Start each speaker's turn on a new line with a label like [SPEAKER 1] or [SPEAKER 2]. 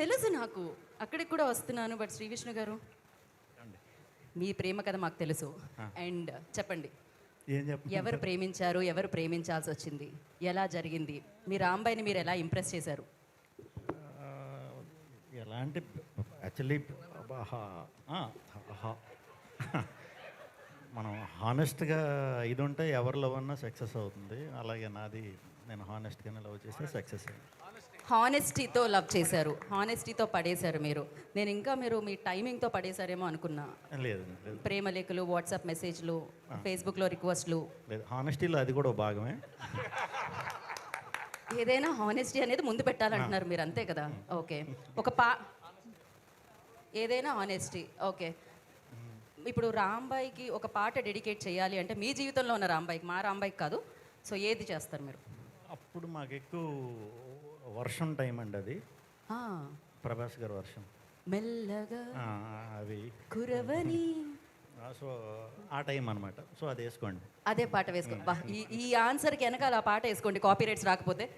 [SPEAKER 1] తెలుసు నాకు. అక్కడికి కూడా వస్తున్నాను బట్ శ్రీ విష్ణు గారు మీ ప్రేమ కథ మాకు తెలుసు. అండ్ చెప్పండి.
[SPEAKER 2] ఏం చెప్ప
[SPEAKER 1] ఎవరు ప్రేమించారు? ఎవరు ప్రేమించాల్సి వచ్చింది? ఎలా జరిగింది? మీ రాంబాయిని మీరు ఎలా ఇంప్రెస్ చేశారు?
[SPEAKER 2] ఆ, ఎలాంటి యాక్చువల్లీ మనం హానెస్ట్గా ఇది ఉంటే ఎవరి లవ్ అన్నా సక్సెస్ అవుతుంది. అలాగే నాది నేను హానెస్ట్గానే లవ్ చేస్తే సక్సెస్ అయింది
[SPEAKER 1] హానెస్టీతో లవ్ చేశారు. హానెస్టీతో పడేశారు మీరు. నేను ఇంకా మీరు మీ టైమింగ్తో పడేశారేమో అనుకున్నా.
[SPEAKER 2] లేదు
[SPEAKER 1] ప్రేమ లేఖలు వాట్సాప్ మెసేజ్లు ఫేస్బుక్లో రిక్వెస్ట్లు
[SPEAKER 2] లేదు హానెస్టీలో అది కూడా భాగమే.
[SPEAKER 1] ఏదైనా హానెస్టీ అనేది ముందు పెట్టాలంటున్నారు మీరు అంతే కదా? ఓకే. ఒక పా ఏదైనా హానెస్టీ ఓకే. ఇప్పుడు రాంబాయికి ఒక పాట డెడికేట్ చేయాలి అంటే మీ జీవితంలో ఉన్న రాంబాయికి మా రాంబాయికి కాదు. సో ఏది చేస్తారు మీరు?
[SPEAKER 2] అప్పుడు మాకు ఎక్కువ వర్షం టైం అండి అది. ప్రభాస్ గారి వర్షం.
[SPEAKER 1] మెల్లగా
[SPEAKER 2] అవి
[SPEAKER 1] కురవని.
[SPEAKER 2] సో ఆ టైం అనమాట సో అది వేసుకోండి.
[SPEAKER 1] అదే పాట వేసుకో. బా ఈ ఈ ఆన్సర్కి వెనకాల ఆ పాట వేసుకోండి కాపీ రైట్స్ రాకపోతే.